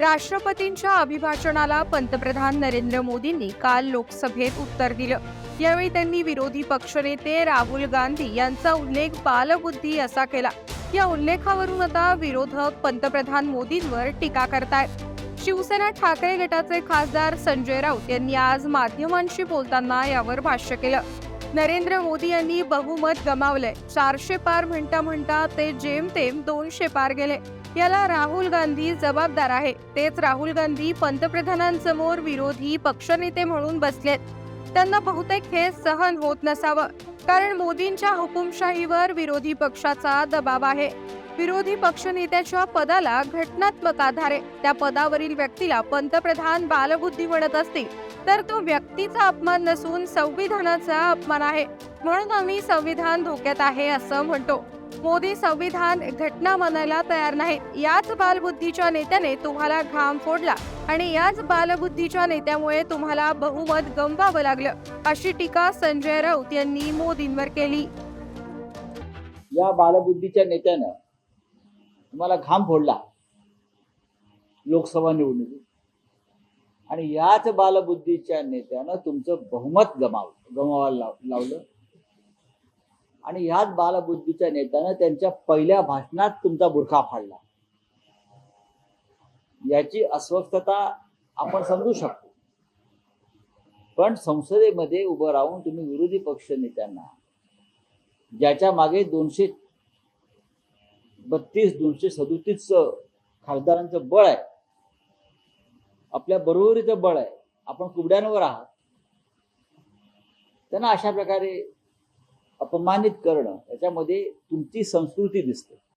राष्ट्रपतींच्या अभिभाषणाला पंतप्रधान नरेंद्र मोदींनी काल लोकसभेत उत्तर दिलं. यावेळी त्यांनी विरोधी पक्षनेते राहुल गांधी यांचा उल्लेख बालबुद्धी असा केला. या उल्लेखावरून आता विरोधक पंतप्रधान मोदींवर टीका करतायत. शिवसेना ठाकरे गटाचे खासदार संजय राऊत यांनी आज माध्यमांशी बोलताना यावर भाष्य केलं. नरेंद्र मोदी यांनी बहुमत गमावलंय. चारशे पार म्हणता म्हणता ते जेमतेम दोनशे पार गेले. याला राहुल गांधी जबाबदार आहे. तेच राहुल गांधी पंतप्रधानांसमोर विरोधी पक्षनेते म्हणून बसलेत. त्यांना बहुतेक हे सहन होत नसावं. कारण मोदींच्या हुकुमशाहीवर विरोधी पक्षाचा दबाव आहे. विरोधी पक्षनेत्याच्या पदाला घटनात्मक आधार. आहे त्या पदावरील व्यक्तीला पंतप्रधान बालबुद्धी म्हणत असतील तर तो व्यक्तीचा अपमान नसून संविधानाचा अपमान आहे. म्हणून आम्ही संविधान धोक्यात आहे असं म्हणतो. मोदी संविधान घटना मानायला तयार नाही. याच बालबुद्धीच्या नेत्याने तुम्हाला घाम फोडला आणि याच बालबुद्धीच्या नेत्यामुळे तुम्हाला बहुमत गमवावं लागलं अशी टीका संजय राऊत यांनी मोदींवर केली. या बालबुद्धीच्या नेत्यानं तुम्हाला घाम फोडला. लोकसभा निवडणुकीत. आणि याच बालबुद्धीच्या नेत्यानं तुमचं बहुमत गमाव गमावायला लाव लावलं. आणि याच बालबुद्धीच्या नेत्यानं त्यांच्या पहिल्या भाषणात तुमचा बुरखा फाडला. याची अस्वस्थता आपण समजू शकतो. पण संसदेमध्ये उभं राहून तुम्ही विरोधी पक्ष नेत्यांना ज्याच्या मागे दोनशे बत्तीस दोनशे सदोतीस खासदारांचं बळ आहे. आपल्या बरोबरीचं बळ आहे. आपण कुबड्यांवर आहात. त्यांना अशा प्रकारे अपमानित करणं याच्यामध्ये तुमची संस्कृती दिसते.